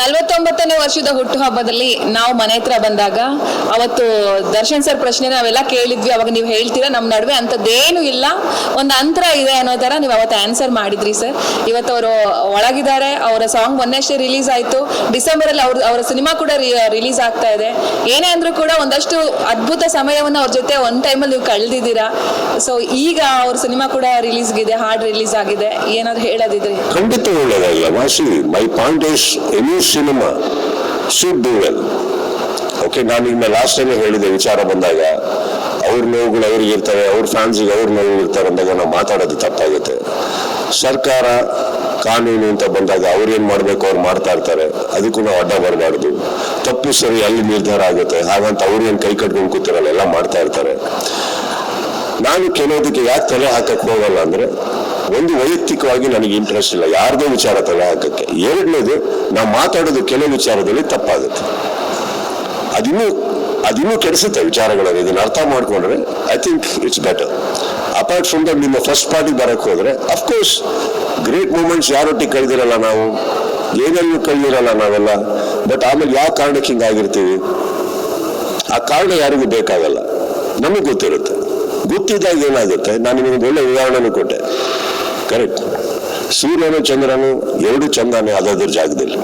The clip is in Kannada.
ನಲವತ್ತೊಂಬತ್ತನೇ ವರ್ಷದ ಹುಟ್ಟುಹಬ್ಬದಲ್ಲಿ ನಾವು ಮನೆ ಹತ್ರ ಬಂದಾಗ ಅವತ್ತು ದರ್ಶನ್ ಸರ್ ಪ್ರಶ್ನೆ ನಾವೆಲ್ಲ ಕೇಳಿದ್ವಿ, ಅವಾಗ ನೀವು ಹೇಳ್ತೀರಾ ನಮ್ಮ ನಡುವೆ ಅಂಥದ್ದೇನು ಇಲ್ಲ. ಒಂದು ಅಂತರ ಇದೆ ಅನ್ನೋ ಥರ ನೀವು ಅವತ್ತು ಆನ್ಸರ್ ಮಾಡಿದ್ರಿ ಸರ್. ಇವತ್ತು ಅವರು ಒಳಗಿದ್ದಾರೆ, ಅವರ ಸಾಂಗ್ ಮೊನ್ನೆಷ್ಟೇ ರಿಲೀಸ್ ಆಯಿತು. ಡಿಸೆಂಬರಲ್ಲಿ ಅವ್ರ, ಅವರ ಸಿನಿಮಾ ಕೂಡ ರಿಲೀಸ್ ಆಗ್ತಾ ಇದೆ. ಏನೇ ಅಂದ್ರೂ ಕೂಡ ಒಂದಷ್ಟು ಅದ್ಭುತ ಸಮಯವನ್ನು ಅವ್ರ ಜೊತೆ ಒಂದು ಟೈಮಲ್ಲಿ ನೀವು ಕಳೆದಿದ್ದೀರಾ. ಸೊ ಈಗ ಅವ್ರ ಸಿನಿಮಾ ಕೂಡ ರಿಲೀಸ್ಗಿದೆ ಹಾಡು ರಿಲೀಸ್ ಆಗಿದೆ. ಏನಾದ್ರು ಹೇಳೋದಿದ್ರೆ. ಖಂಡಿತ ಹೇಳೋದಲ್ಲ my point is any cinema do well okay ನಾನು ಈಗ ಲಾಸ್ಟ್ ಟೈಮ್ ಹೇಳಿದೆ, ವಿಚಾರ ಬಂದಾಗ, ಅವ್ರ ನೋವುಗಳು ಅವ್ರಿಗೆ ಇರ್ತವೆ, ಅವ್ರ ಫ್ಯಾನ್ಸಿಗೆ ಅವ್ರ ನೋವು ಇರ್ತಾರೆ ಅಂದಾಗ ನಾವು ಮಾತಾಡೋದು ತಪ್ಪಾಗುತ್ತೆ. ಸರ್ಕಾರ ಕಾನೂನು ಅಂತ ಬಂದಾಗ ಅವ್ರು ಏನ್ ಮಾಡ್ಬೇಕು, ಅವ್ರು ಮಾಡ್ತಾ ಇರ್ತಾರೆ. ಅದಕ್ಕೂ ನಾವು ಅಡ್ಡ ಬರಬಾರ್ದು. ತಪ್ಪು ಸರಿ ಅಲ್ಲಿ ನಿರ್ಧಾರ ಆಗುತ್ತೆ. ಹಾಗಂತ ಅವ್ರು ಏನ್ ಕೈ ಕಟ್ಕೊಂಡು ಕೂತಿರಲ್ಲ, ಎಲ್ಲ ಮಾಡ್ತಾ ಇರ್ತಾರೆ. ನಾನು ಕೆಲವೊದಕ್ಕೆ ಯಾಕೆ ತಲೆ ಹಾಕಕ್ ಹೋಗಲ್ಲ ಅಂದ್ರೆ ಒಂದು ವೈಯಕ್ತಿಕವಾಗಿ ನನಗೆ ಇಂಟ್ರೆಸ್ಟ್ ಇಲ್ಲ. ಯಾರದೇ ವಿಚಾರ ತಲೆ ಹಾಕಕ್ಕೆ ಎರಡನೇದು ನಾವು ಮಾತಾಡೋದು ಕೆಲವು ವಿಚಾರದಲ್ಲಿ ತಪ್ಪಾಗುತ್ತೆ. ಅದಿನ್ನೂ ಅದಿನ್ನೂ ಕೆಡಿಸುತ್ತೆ ವಿಚಾರಗಳನ್ನು ಇದನ್ನ ಅರ್ಥ ಮಾಡಿಕೊಂಡ್ರೆ I think it's better apart from that ನಿಮ್ಮ ಫಸ್ಟ್ ಪಾರ್ಟಿ ಬರಕ್ ಹೋದ್ರೆ ಅಫ್ಕೋರ್ಸ್ ಗ್ರೇಟ್ ಮೂಮೆಂಟ್ಸ್ ಯಾರೊಟ್ಟಿಗೆ ಕಳೆದಿರಲ್ಲ ನಾವು? ಏನೆಲ್ಲೂ ಕಳೆದಿರಲ್ಲ ನಾವೆಲ್ಲ? ಬಟ್ ಆಮೇಲೆ ಯಾವ ಕಾರಣಕ್ಕೆ ಹಿಂಗಾಗಿರ್ತೀವಿ? ಆ ಕಾರಣ ಯಾರಿಗೂ ಬೇಕಾಗಲ್ಲ. ನಮಗೆ ಗೊತ್ತಿರುತ್ತೆ. ಗೊತ್ತಿದ್ದಾಗ ಏನಾಗುತ್ತೆ? ನಾನು ನಿಮಗೆ ಒಳ್ಳೆ ಉದಾಹರಣೆನೂ ಕೊಟ್ಟೆ. ಕರೆಕ್ಟ್. ಸೂರ್ಯನು ಚಂದ್ರನು ಎರಡು ಚಂದನೆ ಅದಾದ್ರ ಜಾಗದಲ್ಲಿ.